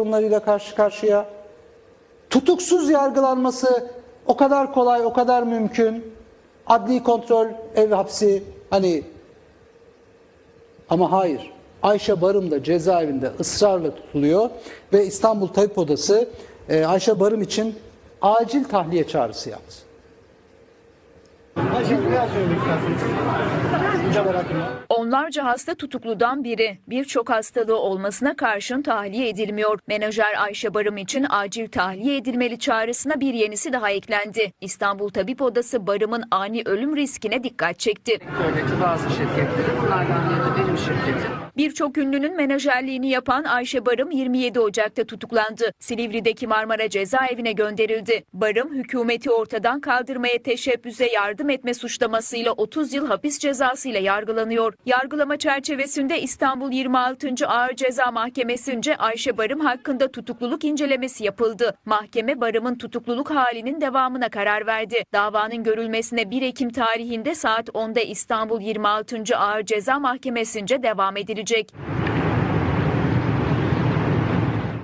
sorunlarıyla karşı karşıya. Tutuksuz yargılanması o kadar kolay, o kadar mümkün. Adli kontrol, ev hapsi hani ama hayır. Ayşe Barım da cezaevinde ısrarla tutuluyor ve İstanbul Tabip Odası e, Ayşe Barım için acil tahliye çağrısı yaptı. Ayşe neler söylemek istersiniz? Onlarca hasta tutukludan biri. Birçok hastalığı olmasına karşın tahliye edilmiyor. Menajer Ayşe Barım için acil tahliye edilmeli çağrısına bir yenisi daha eklendi. İstanbul Tabip Odası Barım'ın ani ölüm riskine dikkat çekti. Devleti bazı şirketleri bunlardan benim şirketim. Birçok ünlünün menajerliğini yapan Ayşe Barım 27 Ocak'ta tutuklandı. Silivri'deki Marmara cezaevine gönderildi. Barım hükümeti ortadan kaldırmaya teşebbüse yardım etme suçlamasıyla 30 yıl hapis cezası ile yargılanıyor. Yargılama çerçevesinde İstanbul 26. Ağır Ceza Mahkemesi'nce Ayşe Barım hakkında tutukluluk incelemesi yapıldı. Mahkeme Barım'ın tutukluluk halinin devamına karar verdi. Davanın görülmesine 1 Ekim tarihinde saat 10'da İstanbul 26. Ağır Ceza Mahkemesi'nce devam edilecek.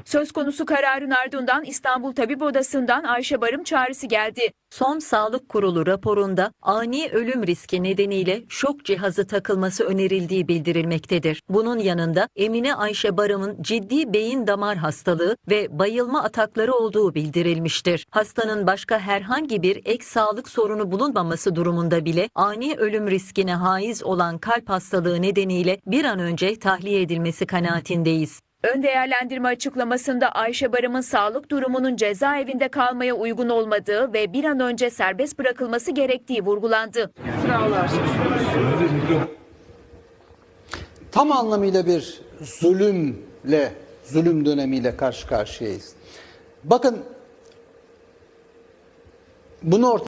Söz konusu kararın ardından İstanbul Tabip Odası'ndan Ayşe Barım çağrısı geldi. Son Sağlık Kurulu raporunda ani ölüm riski nedeniyle şok cihazı takılması önerildiği bildirilmektedir. Bunun yanında Emine Ayşe Barım'ın ciddi beyin damar hastalığı ve bayılma atakları olduğu bildirilmiştir. Hastanın başka herhangi bir ek sağlık sorunu bulunmaması durumunda bile ani ölüm riskine haiz olan kalp hastalığı nedeniyle bir an önce tahliye edilmesi kanaatindeyiz. Ön değerlendirme açıklamasında Ayşe Barım'ın sağlık durumunun cezaevinde kalmaya uygun olmadığı ve bir an önce serbest bırakılması gerektiği vurgulandı. Tam anlamıyla bir zulümle, zulüm dönemiyle karşı karşıyayız. Bakın bunu ortaya